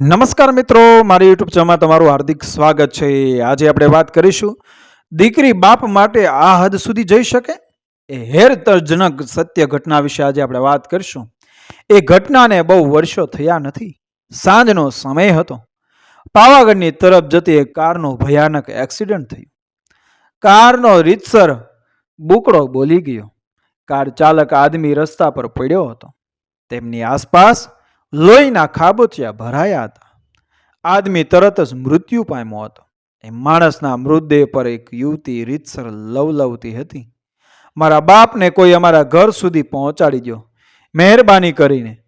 નમસ્કાર મિત્રો, મારી યુટ્યુબ ચેનલમાં તમારું હાર્દિક સ્વાગત છે. આજે આપણે વાત કરીશું, દીકરી બાપ માટે આ હદ સુધી જઈ શકે? એ હેરતજનક સત્ય ઘટના વિશે આજે આપણે વાત કરીશું. એ ઘટનાને બહુ વર્ષો થયા નથી, સાંજનો સમય હતો. પાવાગઢની તરફ જતી એક કારનો ભયાનક એક્સિડન્ટ થયું. કારનો રીતસર બુકડો બોલી ગયો. કાર ચાલક આદમી રસ્તા પર પડ્યો હતો. તેમની આસપાસ લોહીના ખાબોચિયા ભરાયા હતા. આદમી તરત જ મૃત્યુ પામ્યો હતો. એ માણસના મૃતદેહ પર એક યુવતી રીતસર લવલવતી હતી. મારા બાપને કોઈ અમારા ઘર સુધી પહોંચાડી દો મહેરબાની કરીને,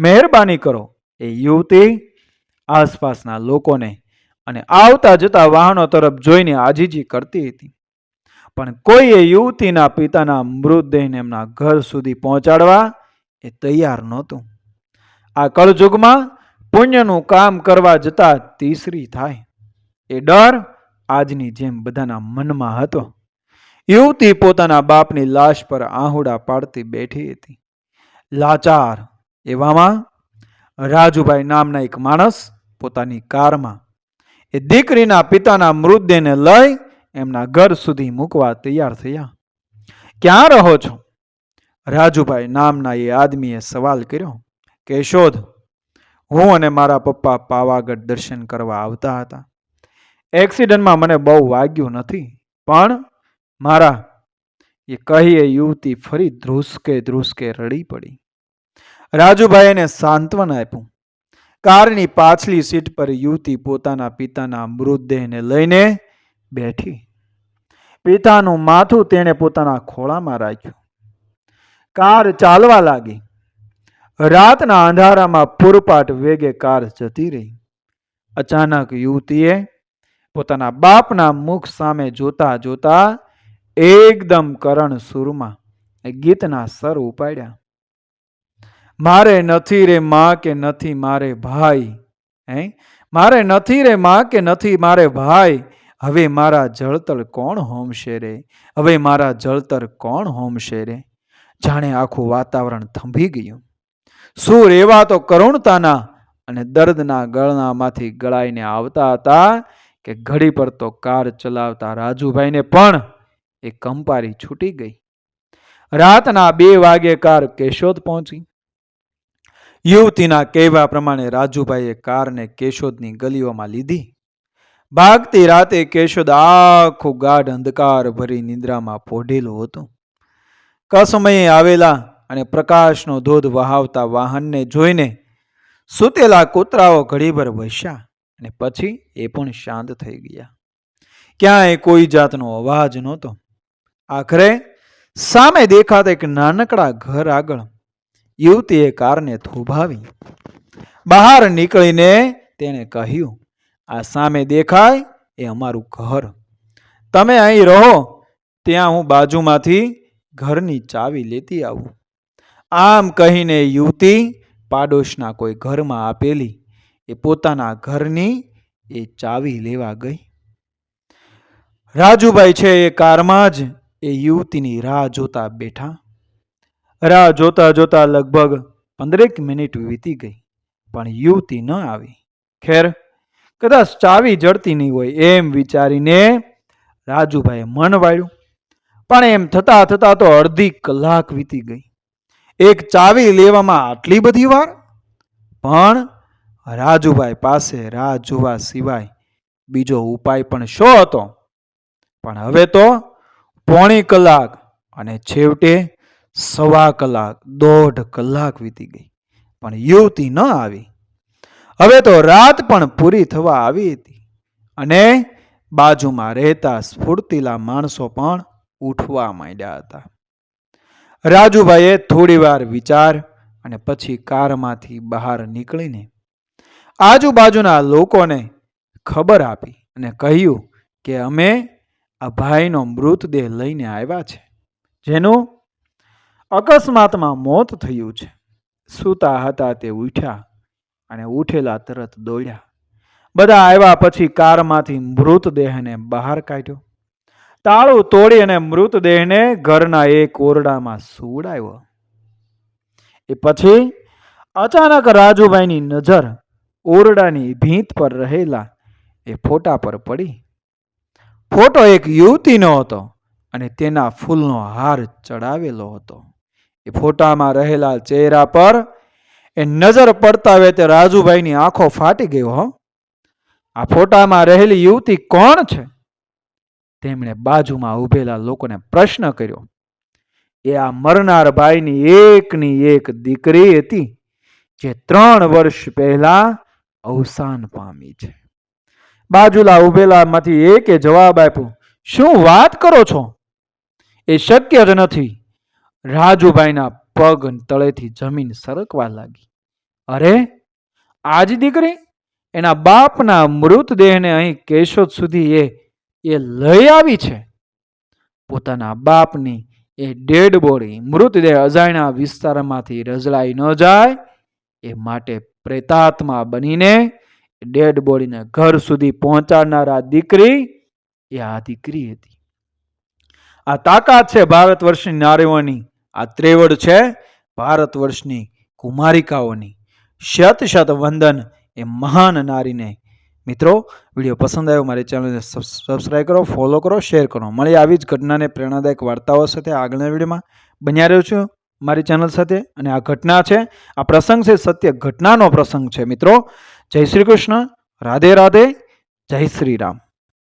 મહેરબાની કરો. એ યુવતી આસપાસના લોકોને અને આવતા જતા વાહનો તરફ જોઈને આજીજી કરતી હતી. પણ કોઈએ યુવતીના પિતાના મૃતદેહને એમના ઘર સુધી પહોંચાડવા એ તૈયાર નહોતું. આ કળજુગમાં પુણ્યનું કામ કરવા જતા તીસરી થાય. એ ડર આજની જેમ બધાના મનમાં હતો. યુવતી પોતાના બાપની લાશ પર આહુડા પાડતી બેઠી હતી. લાચાર એવામાં રાજુભાઈ નામના એક માણસ પોતાની કારમાં એ દીકરીના પિતાના મૃતદેહને લઈ એમના ઘર સુધી મૂકવા તૈયાર થયા. ક્યાં રહો છો? રાજુભાઈ નામના એ આદમીએ સવાલ કર્યો. કેશોદ હું અને મારા પપ્પા પાવાગઢ દર્શન કરવા આવતા હતા. એક્સિડન્ટમાં મને બહુ વાગ્યું નથી, પણ મારા, એ કહીએ યુવતી ફરી ધ્રુસકે ધ્રુસકે રડી પડી. રાજુભાઈ એને સાંત્વન આપ્યું. કારની પાછલી સીટ પર યુવતી પોતાના પિતાના મૃતદેહને લઈને બેઠી. પિતાનું માથું તેણે પોતાના ખોળામાં રાખ્યું. કાર ચાલવા લાગી. રાતના અંધારામાં પૂરપાટ વેગે કાર જતી રહી. અચાનક યુવતીએ પોતાના બાપના મુખ સામે જોતા જોતા એકદમ કરણ સુરમાં ગીતના સર ઉપાડ્યા. મારે નથી રે માં કે નથી મારે ભાઈ, હે? મારે નથી રે માં કે નથી મારે ભાઈ, હવે મારા જળતર કોણ હોમશે રે? હવે મારા જળતર કોણ હોમશે રે? જાણે આખું વાતાવરણ થંભી ગયું. સૂર એવા તો કરુણતાના અને દર્દના ગળનામાંથી ગળાઈને આવતા હતા કે ઘડી પર તો કાર ચલાવતા રાજુભાઈને પણ એ કંપારી છૂટી ગઈ. રાતના બે વાગે કાર કેશોદ પહોંચી. યુવતીના કહેવા પ્રમાણે રાજુભાઈએ કારને કેશોદની ગલીઓમાં લીધી. ભાગતી રાતે કેશોદ આખું ગાઢ અંધકાર ભરી નિંદ્રામાં પોઢેલું હતું. કસમયે આવેલા અને પ્રકાશનો ધોધ વહાવતા વાહનને જોઈને સૂતેલા કૂતરાઓ ઘડીભર વસ્યા અને પછી એ પણ શાંત થઈ ગયા. ક્યાંય કોઈ જાતનો અવાજ નહોતો. આખરે સામે દેખાતા એક નાનકડા ઘર આગળ યુવતીએ કારને થોભાવી. બહાર નીકળીને તેણે કહ્યું, આ સામે દેખાય એ અમારું ઘર. તમે અહીં રહો, ત્યાં હું બાજુમાંથી ઘરની ચાવી લેતી આવું. આમ કહીને યુવતી પાડોશના કોઈ ઘરમાં આપેલી એ પોતાના ઘરની એ ચાવી લેવા ગઈ. રાજુભાઈ છે એ કારમાં જ એ યુવતીની રાહ જોતા બેઠા. રાહ જોતા જોતા લગભગ પંદરેક મિનિટ વીતી ગઈ, પણ યુવતી ન આવી. ખેર, કદાચ ચાવી જડતી નહીં હોય એમ વિચારીને રાજુભાઈએ મન વાળ્યું. પણ એમ થતા થતા તો અડધી કલાક વીતી ગઈ. એક ચાવી લેવામાં આટલી બધી વાર? પણ રાજુભાઈ પાસે રાહ જોવા સિવાય બીજો ઉપાય પણ શો હતો? પણ હવે તો પોણી કલાક અને છેવટે સવા કલાક, દોઢ કલાક વીતી ગઈ, પણ યુવતી ન આવી. હવે તો રાત પણ પૂરી થવા આવી હતી અને બાજુમાં રહેતા સ્ફૂર્તિલા માણસો પણ ઉઠવા માંડ્યા હતા. રાજુભાઈએ થોડીવાર વિચાર અને પછી કારમાંથી બહાર નીકળીને આજુબાજુના લોકોને ખબર આપી અને કહ્યું કે અમે આ ભાઈનો મૃતદેહ લઈને આવ્યા છે, જેનું અકસ્માતમાં મોત થયું છે. સૂતા હતા તે ઉઠ્યા અને ઉઠેલા તરત દોડ્યા. બધા આવ્યા પછી કારમાંથી મૃતદેહને બહાર કાઢ્યો. તાળું તોડી અને મૃતદેહને ઘરના એક ઓરડામાં સુવડાવ્યો. એ પછી અચાનક રાજુભાઈની નજર ઓરડાની ભીંત પર રહેલા એ ફોટા પર પડી. ફોટો એક યુવતીનો હતો અને તેના ફૂલનો હાર ચડાવેલો હતો. એ ફોટામાં રહેલા ચહેરા પર એ નજર પડતા વેતે રાજુભાઈની આંખો ફાટી ગયો હો. આ ફોટામાં રહેલી યુવતી કોણ છે? તેમણે બાજુમાં ઊભેલા લોકોને પ્રશ્ન કર્યો, એ આ મરનાર ભાઈની એકની એક દીકરી હતી જે ત્રણ વર્ષ પહેલા અવસાન પામી છે. બાજુલા ઊભેલામાંથી એકે જવાબ આપ્યો, શું વાત કરો છો? એ શક્ય જ નથી. રાજુભાઈના પગ તળેથી જમીન સરકવા લાગી. અરે આજ દીકરી? એના બાપના મૃતદેહને અહીં કેશોદ સુધી એ એ લઈ આવી છે. પોતાના બાપની એ ડેડ બોડી મૃતદેહ અજાણ્યા વિસ્તારમાંથી રઝળાઈ ન જાય, એ માટે પ્રેતાત્મા બનીને ડેડ બોડીને ઘર સુધી પહોંચાડનારા દીકરી એ આ દીકરી હતી. આ તાકાત છે ભારત વર્ષની નારીઓની, આ ત્રેવડ છે ભારત વર્ષની કુમારિકાઓની. શત શત વંદન એ મહાન નારીને મિત્રો, વીડિયો પસંદ આવ્યો, મારી ચેનલને સબસ્ક્રાઈબ કરો ફોલો કરો શેર કરો. મળી આવી જ ઘટનાને પ્રેરણાદાયક વાર્તાઓ સાથે આગળના વિડીયોમાં. બન્યા રહ્યો છું મારી ચેનલ સાથે. અને આ ઘટના છે, આ પ્રસંગ છે, સત્ય ઘટનાનો પ્રસંગ છે, મિત્રો. જય શ્રી કૃષ્ણ. રાધે રાધે, જય શ્રી રામ.